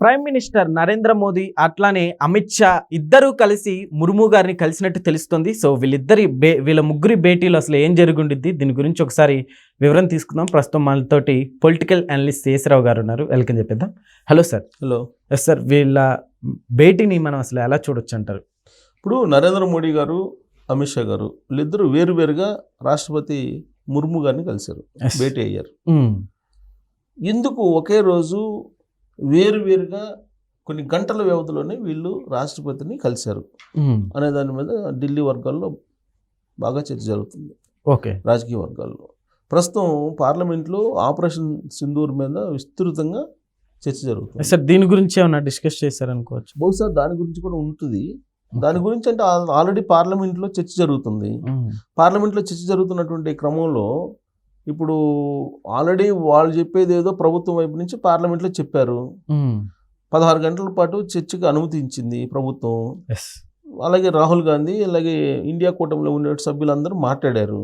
Prime minister Narendra Modi అట్లానే అమిత్ షా ఇద్దరూ కలిసి ముర్ము గారిని కలిసినట్టు తెలుస్తుంది. సో వీళ్ళిద్దరి బే వీళ్ళ ముగ్గురి భేటీలో అసలు ఏం జరుగుండిద్ది? దీని గురించి ఒకసారి వివరణ తీసుకుందాం. ప్రస్తుతం మనతోటి పొలిటికల్ అనలిస్ట్ శేషరావు గారు ఉన్నారు. వెల్కమ్ చెప్పేద్దాం. Hello sir. Hello. Yes sir వీళ్ళ భేటీని మనం అసలు ఎలా చూడొచ్చు అంటారు? ఇప్పుడు నరేంద్ర మోడీ గారు అమిత్ షా గారు వీళ్ళిద్దరూ వేరువేరుగా రాష్ట్రపతి ముర్ము గారిని కలిశారు. భేటీ అయ్యారు. ఎందుకు ఒకే రోజు వేరువేరుగా కొన్ని గంటల వ్యవధిలోనే వీళ్ళు రాష్ట్రపతిని కలిశారు. అనే దాని మీద ఢిల్లీ వర్గాల్లో బాగా చర్చ జరుగుతుంది. ఓకే. రాజకీయ వర్గాల్లో. ప్రస్తుతం పార్లమెంట్లో ఆపరేషన్ సింధూర్ మీద విస్తృతంగా చర్చ జరుగుతుంది. సార్ దీని గురించి ఏమన్నా డిస్కస్ చేశారనుకోవచ్చు? బహుశా దాని గురించి కూడా ఉంటుంది. దాని గురించి అంటే ఆల్- ఆల్రెడీ పార్లమెంట్లో చర్చ జరుగుతుంది. పార్లమెంట్లో చర్చ జరుగుతున్నటువంటి క్రమంలో ఇప్పుడు ఆల్రెడీ వాళ్ళు చెప్పేది ఏదో ప్రభుత్వం వైపు నుంచి పార్లమెంట్లో చెప్పారు. పదహారు గంటల పాటు చర్చకు అనుమతించింది ప్రభుత్వం. అలాగే రాహుల్ గాంధీ అలాగే ఇండియా కూటమిలో ఉండే సభ్యులందరూ మాట్లాడారు.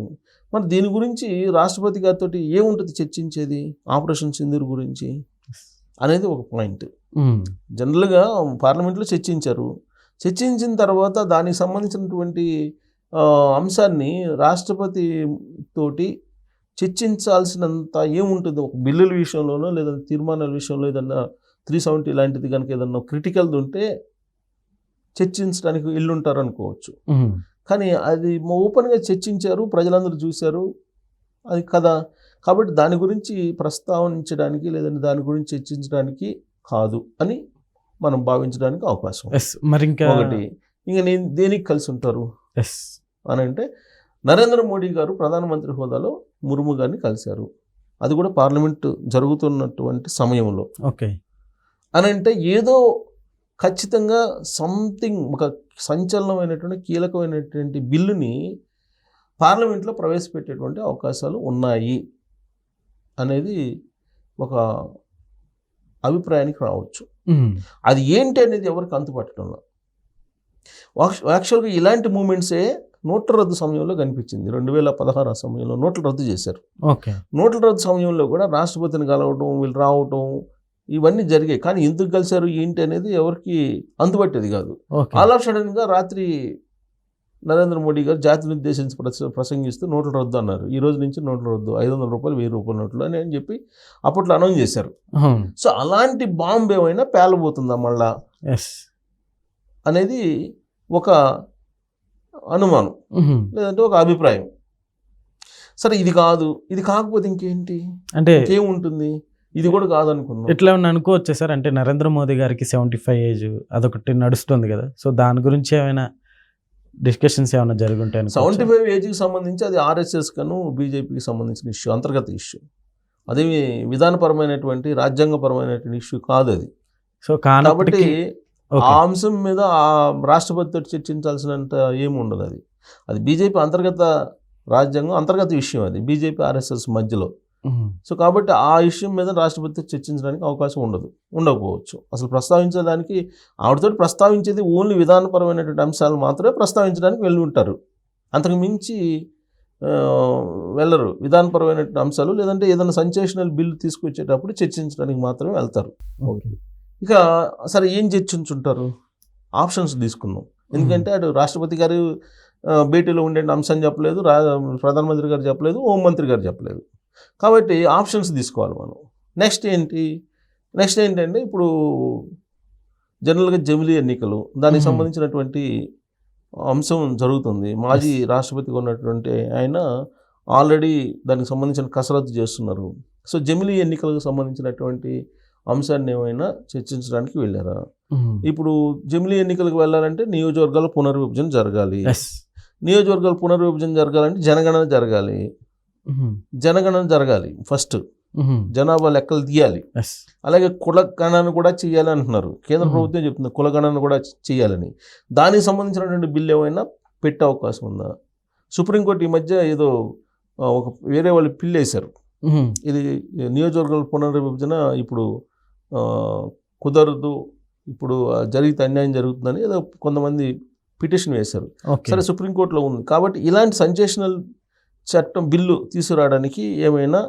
మరి దీని గురించి రాష్ట్రపతి గారితో ఏముంటుంది చర్చించేది? ఆపరేషన్ సింధూర్ గురించి అనేది ఒక పాయింట్. జనరల్గా పార్లమెంట్లో చర్చించారు. చర్చించిన తర్వాత దానికి సంబంధించినటువంటి అంశాన్ని రాష్ట్రపతి తోటి చర్చించాల్సినంత ఏముంటుంది? ఒక బిల్లుల విషయంలోనో లేదా తీర్మానాల విషయంలో ఏదన్నా త్రీ సెవెంటీ లాంటిది కనుక ఏదన్నా క్రిటికల్ది ఉంటే చర్చించడానికి వెళ్ళుంటారు అనుకోవచ్చు కానీ అది ఓపెన్గా చర్చించారు ప్రజలందరూ చూశారు అది కదా. కాబట్టి దాని గురించి ప్రస్తావించడానికి లేదంటే దాని గురించి చర్చించడానికి కాదు అని మనం భావించడానికి అవకాశం మరి ఇంకా ఒకటి. ఇంకా నేను దేనికి కలిసి ఉంటారు? ఎస్. అని అంటే నరేంద్ర మోడీ గారు ప్రధానమంత్రి హోదాలో ముర్ము గారిని కలిశారు. అది కూడా పార్లమెంట్ జరుగుతున్నటువంటి సమయంలో. ఓకే. అని అంటే ఏదో ఖచ్చితంగా సంథింగ్ ఒక సంచలనమైనటువంటి కీలకమైనటువంటి బిల్లుని పార్లమెంట్లో ప్రవేశపెట్టేటువంటి అవకాశాలు ఉన్నాయి అనేది ఒక అభిప్రాయానికి రావచ్చు. అది ఏంటి అనేది ఎవరికి అంతుపట్టడంలో. యాక్చువల్గా ఇలాంటి మూమెంట్సే నోట్ల రద్దు సమయంలో కనిపించింది. రెండు వేల పదహారు ఆ సమయంలో నోట్లు రద్దు చేశారు. ఓకే. నోట్ల రద్దు సమయంలో కూడా రాష్ట్రపతిని కలవటం వీళ్ళు రావటం ఇవన్నీ జరిగాయి. కానీ ఎందుకు కలిశారు ఏంటి అనేది ఎవరికి అందుబట్టేది కాదు. ఆఫ్ సడన్గా రాత్రి నరేంద్ర మోడీ గారు జాతిని ఉద్దేశించి ప్రస- ప్రసంగిస్తూ నోట్ల రద్దు అన్నారు. ఈ రోజు నుంచి నోట్ల రద్దు ఐదు వందల రూపాయలు వెయ్యి రూపాయల నోట్లు అని అని చెప్పి అప్పట్లో అనౌన్స్ చేశారు. సో అలాంటి బాంబు ఏమైనా పేలబోతుందా మళ్ళా? ఎస్. అనేది ఒక అనుమానం. లేదంటే ఒక అభిప్రాయం. సరే ఇది కాదు. ఇది కాకపోతే ఇంకేంటి? అంటే ఇంకేముంటుంది? ఇది కూడా కాదనుకున్నాం. ఎట్లా ఏమన్నా అనుకోవచ్చు సార్? అంటే నరేంద్ర మోదీ గారికి సెవెంటీ ఫైవ్ ఏజ్ అదొకటి నడుస్తుంది కదా. సో దాని గురించి ఏమైనా డిస్కషన్స్ ఏమైనా జరుగుంటాయి సెవెంటీ ఫైవ్ ఏజ్కి సంబంధించి అది ఆర్ఎస్ఎస్ కను బీజేపీకి సంబంధించిన ఇష్యూ అంతర్గత ఇష్యూ. అది విధానపరమైనటువంటి రాజ్యాంగపరమైనటువంటి ఇష్యూ కాదు అది. సో కాబట్టి ఆ అంశం మీద ఆ రాష్ట్రపతితో చర్చించాల్సినంత ఏమి ఉండదు అది. అది బీజేపీ అంతర్గత రాజ్యాంగం అంతర్గత విషయం అది. బీజేపీ ఆర్ఎస్ఎస్ మధ్యలో. సో కాబట్టి ఆ విషయం మీద రాష్ట్రపతితో చర్చించడానికి అవకాశం ఉండదు. ఉండకపోవచ్చు. అసలు ప్రస్తావించడానికి ఆవిడతో ప్రస్తావించేది ఓన్లీ విధానపరమైనటువంటి అంశాలు మాత్రమే ప్రస్తావించడానికి వెళ్ళి ఉంటారు. అంతకు మించి వెళ్ళరు. విధానపరమైనటువంటి అంశాలు లేదంటే ఏదైనా సంచేషనల్ బిల్లు తీసుకొచ్చేటప్పుడు చర్చించడానికి మాత్రమే వెళ్తారు. ఇక సరే ఏం చర్చించుంటారు ఆప్షన్స్ తీసుకుందాం. ఎందుకంటే అటు రాష్ట్రపతి గారు భేటీలో ఉండే అంశం చెప్పలేదు రా ప్రధానమంత్రి గారు చెప్పలేదు హోంమంత్రి గారు చెప్పలేదు. కాబట్టి ఆప్షన్స్ తీసుకోవాలి మనం. నెక్స్ట్ ఏంటి? నెక్స్ట్ ఏంటంటే ఇప్పుడు జనరల్గా జమిలీ ఎన్నికలు దానికి. సంబంధించినటువంటి అంశం జరుగుతుంది. మాజీ రాష్ట్రపతిగా ఉన్నటువంటి ఆయన ఆల్రెడీ దానికి సంబంధించిన కసరత్తు చేస్తున్నారు. సో జమిలీ ఎన్నికలకు సంబంధించినటువంటి అంశాన్ని ఏమైనా చర్చించడానికి వెళ్ళారా? ఇప్పుడు జమిలీ ఎన్నికలకు వెళ్ళాలంటే నియోజకవర్గాల పునర్విభజన జరగాలి. నియోజకవర్గాల పునర్విభజన జరగాలంటే జనగణన జరగాలి. జనగణన జరగాలి ఫస్ట్ జనాభా లెక్కలు తీయాలి. అలాగే కుల గణన కూడా చేయాలి అంటున్నారు. కేంద్ర. ప్రభుత్వం చెప్తుంది కుల గణన కూడా చేయాలని. దానికి సంబంధించినటువంటి బిల్ ఏమైనా పెట్టే అవకాశం ఉందా? సుప్రీంకోర్టు ఈ మధ్య ఏదో ఒక వేరే వాళ్ళు పిల్లు వేశారు ఇది నియోజకవర్గాల పునర్విభజన ఇప్పుడు కుదరదు ఇప్పుడు జరిగితే అన్యాయం జరుగుతుందని ఏదో కొంతమంది పిటిషన్ వేశారు. సరే సుప్రీంకోర్టులో ఉంది. కాబట్టి ఇలాంటి సంచేషనల్ చట్టం బిల్లు తీసుకురావడానికి ఏమైనా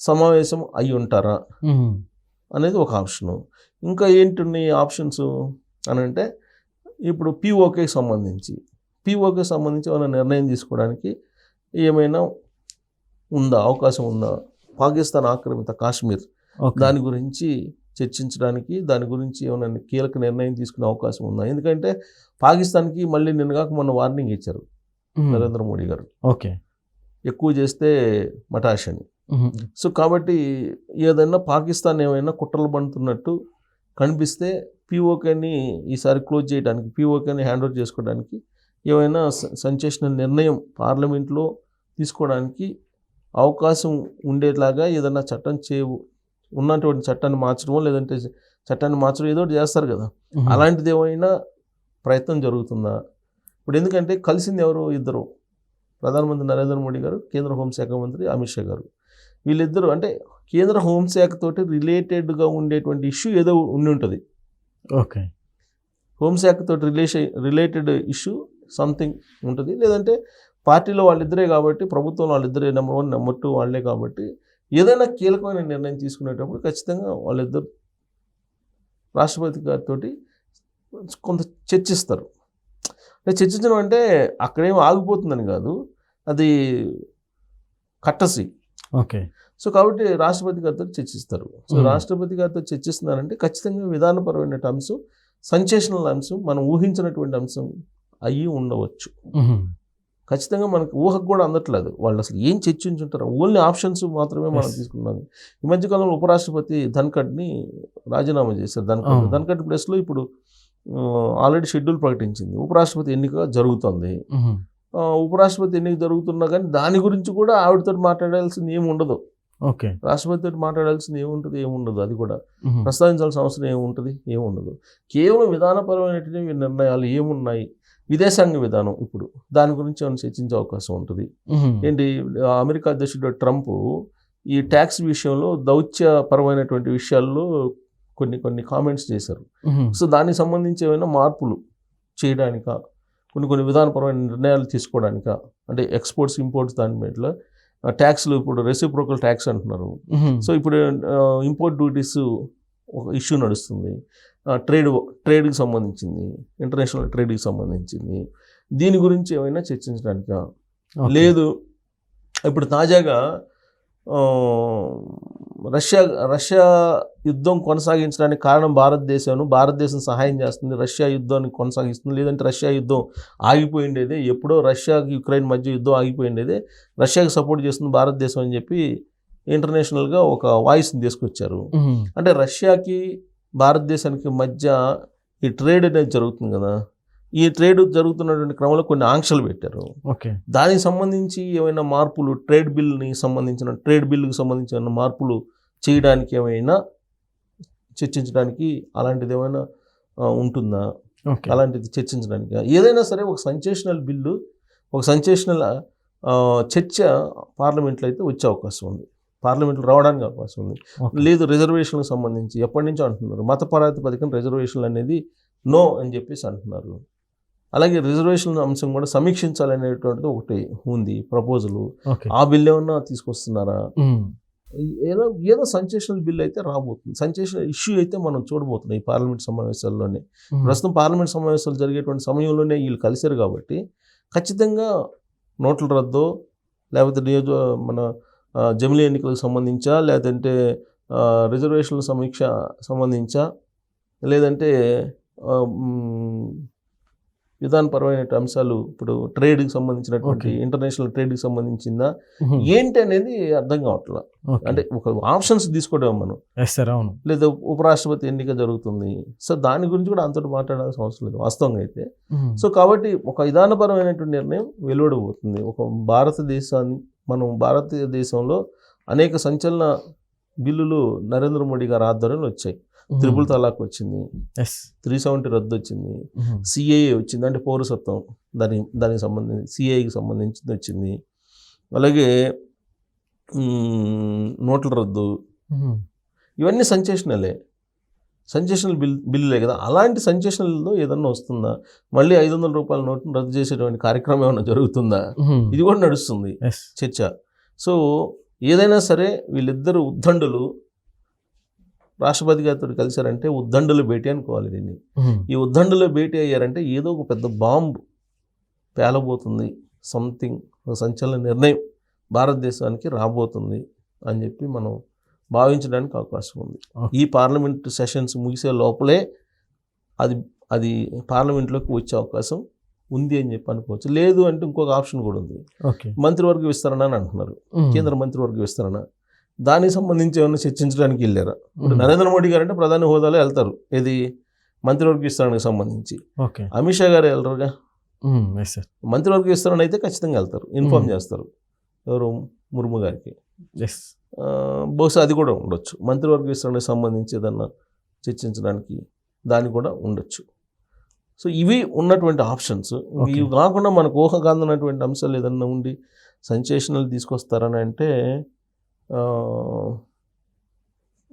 సమావేశం అయి ఉంటారా? అనేది ఒక ఆప్షను. ఇంకా ఏంటున్నాయి ఆప్షన్స్ అని అంటే ఇప్పుడు పిఓకేకి సంబంధించి పిఓకే సంబంధించి ఏమైనా నిర్ణయం తీసుకోవడానికి ఏమైనా ఉందా అవకాశం ఉందా? పాకిస్తాన్ ఆక్రమిత కాశ్మీర్. దాని గురించి చర్చించడానికి దాని గురించి ఏమైనా కీలక నిర్ణయం తీసుకునే అవకాశం ఉందా? ఎందుకంటే పాకిస్తాన్కి మళ్ళీ నిన్నగాక మొన్న వార్నింగ్ ఇచ్చారు. నరేంద్ర మోడీ గారు. ఓకే. ఎక్కువ చేస్తే మటాష్ అని. సో కాబట్టి ఏదైనా పాకిస్తాన్ ఏమైనా కుట్రలు పండుతున్నట్టు కనిపిస్తే పీఓకేని ఈసారి క్లోజ్ చేయడానికి పీఓకేని హ్యాండ్ ఓవర్ చేసుకోవడానికి ఏమైనా స- సంచేసిన నిర్ణయం పార్లమెంట్లో తీసుకోవడానికి అవకాశం ఉండేలాగా ఏదైనా చట్టం చే ఉన్నటువంటి చట్టాన్ని మార్చడమో లేదంటే చట్టాన్ని మార్చడం ఏదో ఒకటి చేస్తారు కదా. అలాంటిది ఏమైనా ప్రయత్నం జరుగుతుందా? ఇప్పుడు ఎందుకంటే కలిసింది ఎవరు? ఇద్దరు. ప్రధానమంత్రి నరేంద్ర మోడీ గారు కేంద్ర హోంశాఖ మంత్రి అమిత్ షా గారు. వీళ్ళిద్దరూ అంటే కేంద్ర హోంశాఖ తోటి రిలేటెడ్గా ఉండేటువంటి ఇష్యూ ఏదో ఉండి ఉంటుంది. ఓకే. హోంశాఖ తోటి రిలేషన్ రిలేటెడ్ ఇష్యూ సంథింగ్ ఉంటుంది. లేదంటే పార్టీలో వాళ్ళిద్దరే కాబట్టి ప్రభుత్వంలో వాళ్ళిద్దరే నెంబర్ వన్ నెంబర్ టూ వాళ్ళే కాబట్టి ఏదైనా కీలకమైన నిర్ణయం తీసుకునేటప్పుడు ఖచ్చితంగా వాళ్ళిద్దరు రాష్ట్రపతి గారితో కొంత చర్చిస్తారు. అంటే చర్చించడం అంటే అక్కడేం ఆగిపోతుందని కాదు. అది కట్టసి. ఓకే. సో కాబట్టి రాష్ట్రపతి గారితో చర్చిస్తారు. సో. రాష్ట్రపతి గారితో చర్చిస్తున్నారంటే ఖచ్చితంగా విధానపరమైన అంశం సంచేషనల్ అంశం మనం ఊహించినటువంటి అంశం అయ్యి ఉండవచ్చు. ఖచ్చితంగా మనకు ఊహకు కూడా అందట్లేదు. వాళ్ళు అసలు ఏం చర్చించుంటారు ఓన్లీ ఆప్షన్స్ మాత్రమే మనం. తీసుకున్నాం ఈ మధ్యకాలంలో ఉపరాష్ట్రపతి ధన్కడ్ని రాజీనామా చేశారు. ధన్కడ్. ధన్కడ్ ప్లేస్లో ఇప్పుడు ఆల్రెడీ షెడ్యూల్ ప్రకటించింది. ఉపరాష్ట్రపతి ఎన్నిక జరుగుతుంది. ఉపరాష్ట్రపతి ఎన్నిక జరుగుతున్నా కానీ దాని గురించి కూడా ఆవిడతో మాట్లాడాల్సింది ఏమి ఉండదు. ఓకే. రాష్ట్రపతితో మాట్లాడాల్సింది ఏముంటుంది ఏముండదు అది కూడా. ప్రస్తావించాల్సిన అవసరం ఏముంటుంది ఏముండదు కేవలం విధానపరమైనటువంటి నిర్ణయాలు ఏమున్నాయి విదేశాంగ విధానం ఇప్పుడు దాని గురించి ఏమైనా చర్చించే అవకాశం ఉంటుంది. ఏంటి అమెరికా అధ్యక్షుడు ట్రంప్ ఈ ట్యాక్స్ విషయంలో దౌత్యపరమైనటువంటి విషయాల్లో కొన్ని కొన్ని కామెంట్స్ చేశారు. సో దానికి సంబంధించి ఏమైనా మార్పులు చేయడానిక కొన్ని కొన్ని విధానపరమైన నిర్ణయాలు తీసుకోవడానిక అంటే ఎక్స్పోర్ట్స్ ఇంపోర్ట్స్ దాని మీద ట్యాక్స్లు ఇప్పుడు రెసిప్రోకల్ ట్యాక్స్ అంటున్నారు. సో ఇప్పుడు ఇంపోర్ట్ డ్యూటీస్ ఒక ఇష్యూ నడుస్తుంది. ట్రేడ్ ట్రేడ్కి సంబంధించింది ఇంటర్నేషనల్ ట్రేడ్కి సంబంధించింది. దీని గురించి ఏమైనా చర్చించడానిక. లేదు. ఇప్పుడు తాజాగా రష్యా రష్యా యుద్ధం కొనసాగించడానికి కారణం భారతదేశం. భారతదేశం సహాయం చేస్తుంది. రష్యా యుద్ధాన్ని కొనసాగిస్తుంది. లేదంటే రష్యా యుద్ధం ఆగిపోయిండేదే. ఎప్పుడో రష్యాకి యుక్రెయిన్ మధ్య యుద్ధం ఆగిపోయిండేదే. రష్యాకి సపోర్ట్ చేస్తుంది భారతదేశం అని చెప్పి ఇంటర్నేషనల్గా ఒక వాయిస్ని తీసుకొచ్చారు. అంటే రష్యాకి భారతదేశానికి మధ్య ఈ ట్రేడ్ అనేది జరుగుతుంది కదా. ఈ ట్రేడ్ జరుగుతున్నటువంటి క్రమంలో కొన్ని ఆంక్షలు పెట్టారు. ఓకే. దానికి సంబంధించి ఏమైనా మార్పులు ట్రేడ్ బిల్ని సంబంధించిన ట్రేడ్ బిల్లుకి సంబంధించిన మార్పులు చేయడానికి ఏమైనా చర్చించడానికి అలాంటిది ఏమైనా ఉంటుందా? ఓకే. అలాంటిది చర్చించడానికి. ఏదైనా సరే ఒక సంచేషనల్ బిల్లు ఒక సంచేషనల్ చర్చ పార్లమెంట్లో అయితే వచ్చే అవకాశం ఉంది. పార్లమెంట్లో రావడానికి అవకాశం ఉంది. లేదు రిజర్వేషన్లకు సంబంధించి ఎప్పటి నుంచో అంటున్నారు. మత ప్రాతిపదికన రిజర్వేషన్లు అనేది నో అని చెప్పేసి అంటున్నారు. అలాగే రిజర్వేషన్ అంశం కూడా సమీక్షించాలనేటువంటిది ఒకటి ఉంది ప్రపోజల్. ఆ బిల్ ఏమన్నా తీసుకొస్తున్నారా. ఏదో ఏదో సంచేషనల్ బిల్ అయితే రాబోతుంది. సంచేషనల్ ఇష్యూ అయితే మనం చూడబోతున్నాం ఈ పార్లమెంట్ సమావేశాల్లోనే. ప్రస్తుతం పార్లమెంట్ సమావేశాలు జరిగేటువంటి సమయంలోనే వీళ్ళు కలిశారు కాబట్టి ఖచ్చితంగా నోట్ల రద్దు లేకపోతే నియోజక మన జమిలీ ఎన్నికలకు సంబంధించా లేదంటే రిజర్వేషన్ల సమీక్ష సంబంధించా లేదంటే విధానపరమైన అంశాలు ఇప్పుడు ట్రేడ్కి సంబంధించినటువంటి. ఇంటర్నేషనల్ ట్రేడ్కి సంబంధించిందా. ఏంటి అనేది అర్థం కావట్లేదు ఓకే. అంటే ఒక ఆప్షన్స్ తీసుకోవడం మనం అవును లేదా ఉపరాష్ట్రపతి ఎన్నిక జరుగుతుంది సో దాని గురించి కూడా అంతటి మాట్లాడాల్సిన అవసరం లేదు వాస్తవంగా అయితే. సో కాబట్టి ఒక విధానపరమైనటువంటి నిర్ణయం వెలువడబోతుంది ఒక భారతదేశాన్ని మనం భారతదేశంలో అనేక సంచలన బిల్లులు నరేంద్ర మోడీ గారి ఆధ్వర్యంలో వచ్చాయి. త్రిపుల్ తలాక్ వచ్చింది. ఎస్ త్రీ సెవెంటీ రద్దు వచ్చింది. సిఏఏ వచ్చింది. అంటే పౌరసత్వం దాని దానికి సంబంధించి సిఏకి సంబంధించింది వచ్చింది. అలాగే నోట్ల రద్దు. ఇవన్నీ సంచేషనలే సంచేషనల్ బిల్ బిల్లులే కదా? అలాంటి సంచేషనల్లో ఏదన్నా వస్తుందా? మళ్ళీ ఐదు వందల రూపాయల నోటును రద్దు చేసేటువంటి కార్యక్రమం ఏమైనా జరుగుతుందా. ఇది కూడా నడుస్తుంది. చర్చ. సో ఏదైనా సరే వీళ్ళిద్దరు ఉద్దండులు. రాష్ట్రపతి గారితో కలిశారంటే ఉద్దండుల భేటీ అనుకోవాలి దీన్ని. ఈ ఉద్దండులో భేటీ అయ్యారంటే ఏదో ఒక పెద్ద బాంబు పేలబోతుంది. సంథింగ్ ఒక సంచలన నిర్ణయం భారతదేశానికి రాబోతుంది అని చెప్పి మనం భావించడానికి అవకాశం ఉంది. ఈ పార్లమెంట్ సెషన్స్ ముగిసే లోపలే అది అది పార్లమెంట్లోకి వచ్చే అవకాశం ఉంది అని చెప్పి అనుకోవచ్చు. లేదు అంటే ఇంకొక ఆప్షన్ కూడా ఉంది. ఓకే. మంత్రివర్గ విస్తరణ అని అంటున్నారు. కేంద్ర మంత్రివర్గ విస్తరణ. దానికి సంబంధించి ఏమైనా చర్చించడానికి వెళ్ళారా? ఇప్పుడు నరేంద్ర మోడీ గారు అంటే ప్రధాని హోదాలో వెళ్తారు. ఇది మంత్రివర్గ విస్తరణకు సంబంధించి. అమిత్ షా గారు వెళ్ళరుగా? మంత్రివర్గ విస్తరణ అయితే ఖచ్చితంగా వెళ్తారు. Inform Hmm. చేస్తారు. ఎవరు? ముర్ము గారికి. ఎస్ బహుశా అది కూడా ఉండొచ్చు. మంత్రివర్గ విస్తరణకు సంబంధించి ఏదన్నా చర్చించడానికి దాని కూడా ఉండొచ్చు. సో ఇవి ఉన్నటువంటి ఆప్షన్స్. ఇవి కాకుండా మనకు ఊహగాందనటువంటి అంశాలు ఏదన్నా ఉండి సంచేషనలు తీసుకొస్తారని అంటే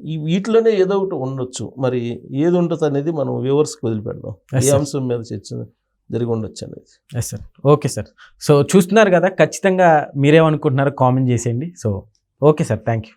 ఈ వీటిలోనే ఏదో ఒకటి ఉండొచ్చు. మరి ఏది ఉంటుంది అనేది మనం వ్యూవర్స్కి వదిలిపెడదాం. ఏ. అంశం మీద చర్చ జరిగి ఉండొచ్చు అనేది. Yes sir okay sir so చూస్తున్నారు కదా ఖచ్చితంగా మీరేమనుకుంటున్నారో కామెంట్ చేసేయండి. So okay sir thank you